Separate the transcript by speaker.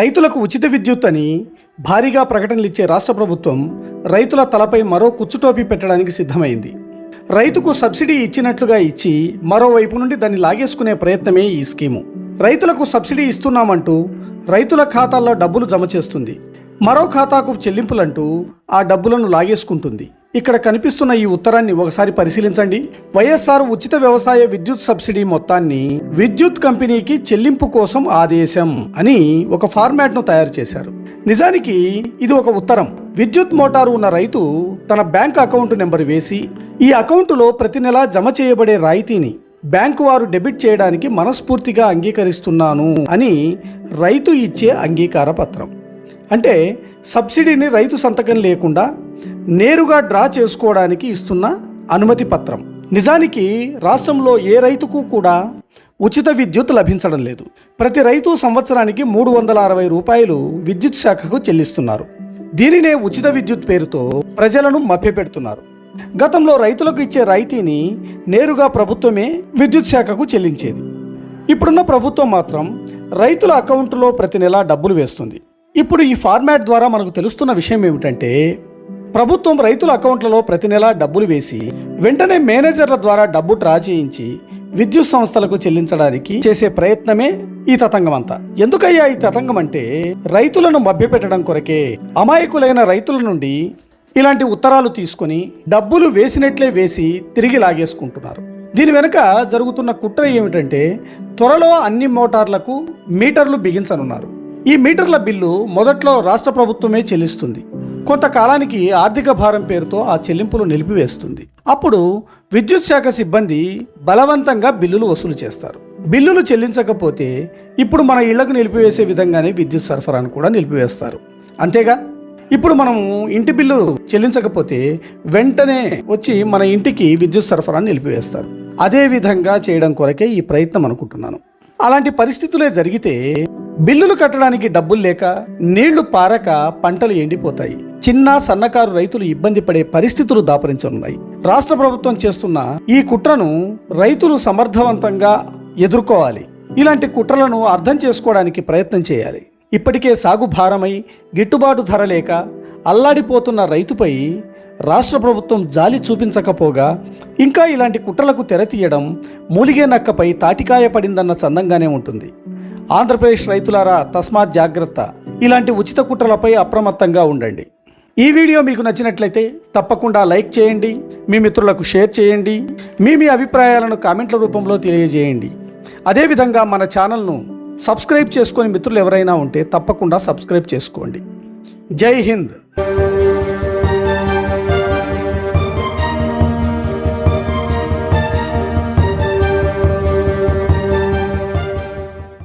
Speaker 1: రైతులకు ఉచిత విద్యుత్ అని భారీగా ప్రకటనలు ఇచ్చే రాష్ట్ర ప్రభుత్వం రైతుల తలపై మరో కుచ్చుటోపీ పెట్టడానికి సిద్ధమైంది. రైతుకు సబ్సిడీ ఇచ్చినట్లుగా ఇచ్చి మరోవైపు నుండి దాన్ని లాగేసుకునే ప్రయత్నమే ఈ స్కీము. రైతులకు సబ్సిడీ ఇస్తున్నామంటూ రైతుల ఖాతాల్లో డబ్బులు జమ చేస్తుంది. మరో ఖాతాకు చెల్లింపులంటూ ఆ డబ్బులను లాగేసుకుంటుంది. ఇక్కడ కనిపిస్తున్న ఈ ఉత్తరాన్ని ఒకసారి పరిశీలించండి. వైఎస్ఆర్ ఉచిత వ్యవసాయ విద్యుత్ సబ్సిడీ మొత్తాన్ని విద్యుత్ కంపెనీకి చెల్లింపు కోసం ఆదేశం అని ఒక ఫార్మాట్ను తయారు చేశారు. నిజానికి ఇది ఒక ఉత్తరం. విద్యుత్ మోటారు ఉన్న రైతు తన బ్యాంక్ అకౌంట్ నెంబర్ వేసి ఈ అకౌంటులో ప్రతి నెలా జమ చేయబడే రాయితీని బ్యాంకు వారు డెబిట్ చేయడానికి మనస్ఫూర్తిగా అంగీకరిస్తున్నాను అని రైతు ఇచ్చే అంగీకార పత్రం. అంటే సబ్సిడీని రైతు సంతకం లేకుండా నేరుగా డ్రా చేసుకోవడానికి ఇస్తున్న అనుమతి పత్రం. నిజానికి రాష్ట్రంలో ఏ రైతుకు కూడా ఉచిత విద్యుత్ లభించడం లేదు. ప్రతి రైతు సంవత్సరానికి మూడు వందల అరవై రూపాయలు విద్యుత్ శాఖకు చెల్లిస్తున్నారు. దీనినే ఉచిత విద్యుత్ పేరుతో ప్రజలను మభ్యపెడుతున్నారు. గతంలో రైతులకు ఇచ్చే రాయితీని నేరుగా ప్రభుత్వమే విద్యుత్ శాఖకు చెల్లించేది. ఇప్పుడున్న ప్రభుత్వం మాత్రం రైతుల అకౌంట్లో ప్రతి నెలా డబ్బులు వేస్తుంది. ఇప్పుడు ఈ ఫార్మాట్ ద్వారా మనకు తెలుస్తున్న విషయం ఏమిటంటే ప్రభుత్వం రైతుల అకౌంట్లలో ప్రతి నెలా డబ్బులు వేసి వెంటనే మేనేజర్ల ద్వారా డబ్బు డ్రా చేయించి విద్యుత్ సంస్థలకు చెల్లించడానికి చేసే ప్రయత్నమే ఈ తతంగం అంతా. ఎందుకయ్యా ఈ తతంగం అంటే రైతులను మభ్యపెట్టడం కొరకే అమాయకులైన రైతుల నుండి ఇలాంటి ఉత్తరాలు తీసుకొని డబ్బులు వేసినట్లే వేసి తిరిగి లాగేసుకుంటున్నారు. దీని వెనుక జరుగుతున్న కుట్ర ఏమిటంటే త్వరలో అన్ని మోటార్లకు మీటర్లు బిగించనున్నారు. ఈ మీటర్ల బిల్లు మొదట్లో రాష్ట్ర ప్రభుత్వమే చెల్లిస్తుంది. కొంతకాలానికి ఆర్థిక భారం పేరుతో ఆ చెల్లింపులు నిలిపివేస్తుంది. అప్పుడు విద్యుత్ శాఖ సిబ్బంది బలవంతంగా బిల్లులు వసూలు చేస్తారు. బిల్లులు చెల్లించకపోతే ఇప్పుడు మన ఇళ్ళకు నిలిపివేసే విధంగానే విద్యుత్ సరఫరాను కూడా నిలిపివేస్తారు. అంతేగా? ఇప్పుడు మనము ఇంటి బిల్లు చెల్లించకపోతే వెంటనే వచ్చి మన ఇంటికి విద్యుత్ సరఫరాను నిలిపివేస్తారు. అదే విధంగా చేయడం కొరకే ఈ ప్రయత్నం అనుకుంటున్నాను. అలాంటి పరిస్థితులే జరిగితే బిల్లులు కట్టడానికి డబ్బులు లేక నీళ్ళు పారక పంటలు ఎండిపోతాయి. చిన్న సన్నకారు రైతులు ఇబ్బంది పడే పరిస్థితులు దాపరించనున్నాయి. రాష్ట్ర ప్రభుత్వం చేస్తున్న ఈ కుట్రను రైతులు సమర్థవంతంగా ఎదుర్కోవాలి. ఇలాంటి కుట్రలను అర్థం చేసుకోవడానికి ప్రయత్నం చేయాలి. ఇప్పటికే సాగు భారమై గిట్టుబాటు ధర లేక అల్లాడిపోతున్న రైతుపై రాష్ట్ర ప్రభుత్వం జాలి చూపించకపోగా ఇంకా ఇలాంటి కుట్రలకు తెరతీయడం మూలిగే నక్కపై తాటికాయ పడిందన్న చందంగానే ఉంటుంది. ఆంధ్రప్రదేశ్ రైతులారా తస్మాత్ జాగ్రత్త. ఇలాంటి ఉచిత కుట్రలపై అప్రమత్తంగా ఉండండి. ఈ వీడియో మీకు నచ్చినట్లయితే తప్పకుండా లైక్ చేయండి మీ మిత్రులకు షేర్ చేయండి మీ మీ అభిప్రాయాలను కామెంట్ల రూపంలో తెలియజేయండి. అదేవిధంగా మన ఛానల్ను సబ్స్క్రైబ్ చేసుకొని మిత్రులు ఎవరైనా ఉంటే తప్పకుండా సబ్స్క్రైబ్ చేసుకోండి. జై హింద్.